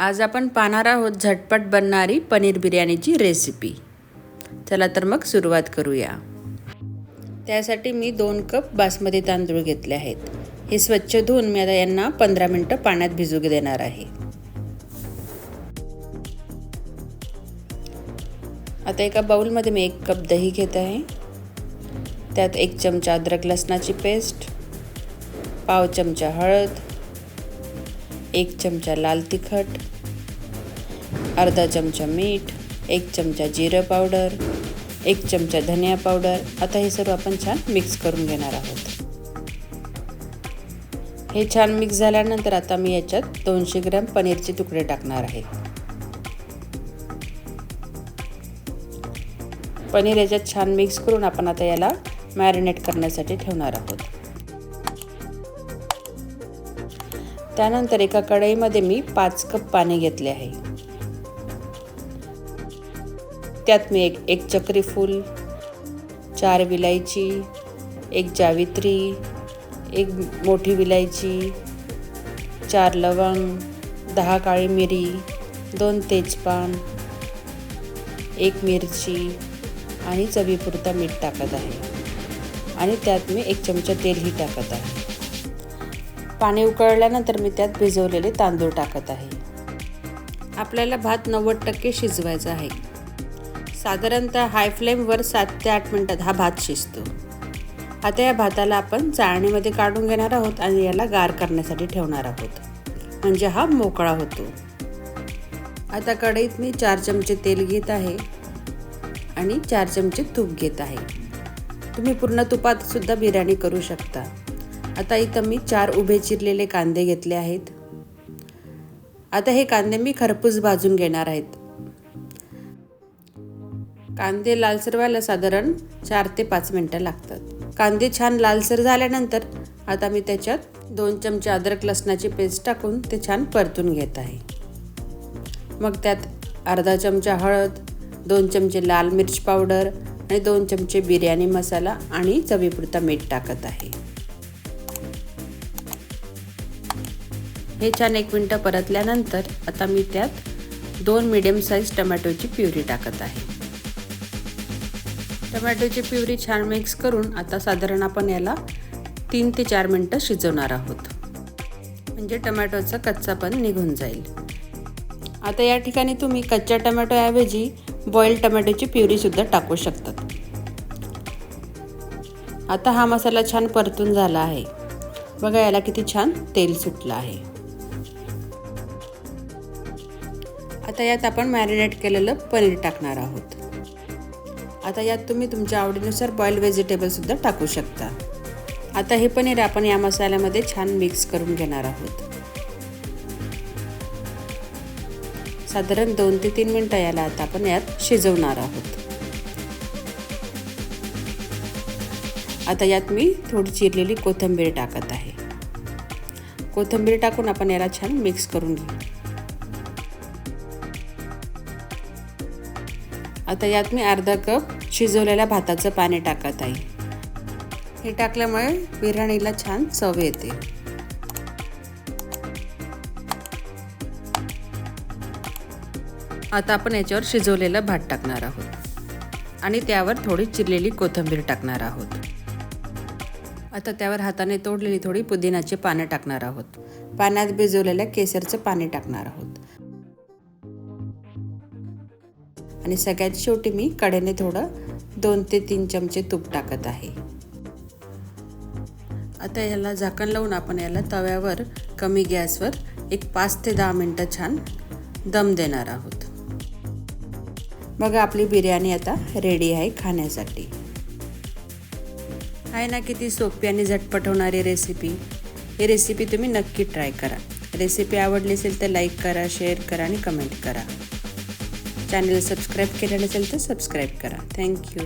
आज आपण पाहणार आहोत झटपट बनणारी पनीर बिर्याणीची रेसिपी चला तर मग सुरुवात करूया. त्यासाठी मी दोन कप बासमती तांदूळ घेतले आहेत. हे स्वच्छ धुवून मी आता यांना पंधरा मिनटं पाण्यात भिजू देणार आहे. आता एका बाऊलमध्ये मी एक कप दही घेत आहे. त्यात एक चमचा अद्रक लसणाची पेस्ट पाव चमचा हळद एक चमचा लाल तिखट अर्धा चमचा मीठ एक चमचा जिरं पावडर एक चमचा धनिया पावडर. आता हे सर्व आपण छान मिक्स करून घेणार आहोत. हे छान मिक्स झाल्यानंतर आता मी याच्यात दोनशे ग्रॅम पनीरचे तुकडे टाकणार आहे. पनीर याच्यात छान मिक्स करून आपण आता याला मॅरिनेट करण्यासाठी ठेवणार आहोत. त्यानंतर एका कढईमध्ये मी पाच कप पाणी घेतले आहे. त्यात मी एक एक चक्रीफूल चार विलायची एक जावित्री एक मोठी विलायची चार लवंग दहा काळी मिरी दोन तेजपान एक मिरची आणि चवीपुरता मीठ टाकत आहे. आणि त्यात मी एक चमचा तेलही टाकत आहे. पाणी उकळल्यानंतर मी त्यात भिजवलेले तांदूळ टाकत आहे. आपल्याला भात नव्वद टक्के शिजवायचा आहे. साधारणतः हाय फ्लेमवर सात ते आठ मिनटात हा भात शिजतो. आता या भाताला आपण चाळणीमध्ये काढून घेणार आहोत आणि याला गार करण्यासाठी ठेवणार आहोत. म्हणजे हा मोकळा होतो. आता कढईत मी चार चमचे तेल घेत आहे आणि चार चमचे तूप घेत आहे. तुम्ही पूर्ण तुपात सुद्धा बिर्याणी करू शकता. आता इथं मी चार उभे चिरलेले कांदे घेतले आहेत. आता हे कांदे मी खरपूस भाजून घेणार आहेत. कांदे लालसर व्हायला साधारण चार ते पाच मिनटं लागतात. कांदे छान लालसर झाल्यानंतर आता मी त्याच्यात दोन चमचे अद्रक लसणाची पेस्ट टाकून ते छान परतून घेत आहे. मग त्यात अर्धा चमचा हळद दोन चमचे लाल मिर्च पावडर आणि दोन चमचे बिर्याणी मसाला आणि चवीपुरता मीठ टाकत आहे. हे छान एक मिनटं परतल्यानंतर आता मी त्यात दोन मिडियम साईज टमॅटोची प्युरी टाकत आहे. टमॅटोची प्युरी छान मिक्स करून आता साधारण आपण याला तीन ते चार मिनटं शिजवणार आहोत. म्हणजे टमॅटोचा कच्चा पण निघून जाईल. आता या ठिकाणी तुम्ही कच्च्या टमॅटोऐवजी बॉईल टमॅटोची प्युरीसुद्धा टाकू शकतात. आता हा मसाला छान परतून झाला आहे. बघा याला किती छान तेल सुटलं आहे. आता यात आपण मॅरिनेट केलेलं पनीर टाकणार आहोत. आता यात तुम्ही तुमच्या आवडीनुसार बॉईल व्हेजिटेबलसुद्धा टाकू शकता. आता हे पनीर आपण या मसाल्यामध्ये छान मिक्स करून घेणार आहोत. साधारण दोन ते तीन मिनटं याला आता आपण यात शिजवणार आहोत. आता यात मी थोडी चिरलेली कोथिंबीर टाकत आहे. कोथिंबीर टाकून आपण याला छान मिक्स करून घेऊ. आता यात मी अर्धा कप शिजवलेल्या भाताचं पाणी टाकत आहे. हे टाकल्यामुळे बिर्याणीला छान चव येते. आता आपण याच्यावर शिजवलेला भात टाकणार आहोत. आणि त्यावर थोडी चिरलेली कोथिंबीर टाकणार आहोत. आता त्यावर हाताने तोडलेली थोडी पुदिनाची पानं टाकणार आहोत. पाण्यात भिजवलेल्या केसरचं पाणी टाकणार आहोत. आणि सगळ्यात शेवटी मी कडेने थोडं दोन ते तीन चमचे तूप टाकत आहे. आता याला झाकण लावून आपण याला तव्यावर कमी गॅसवर एक पाच ते दहा मिनटं छान दम देणार आहोत. मग आपली बिर्याणी आता रेडी आहे खाण्यासाठी. आहे ना किती सोपी आणि झटपट होणारी रेसिपी ही रेसिपी तुम्ही नक्की ट्राय करा. रेसिपी आवडली असेल तर लाईक करा शेअर करा आणि कमेंट करा. चॅनल सबस्क्राईब केलं नसेल तर सबस्क्राईब करा. थँक्यू.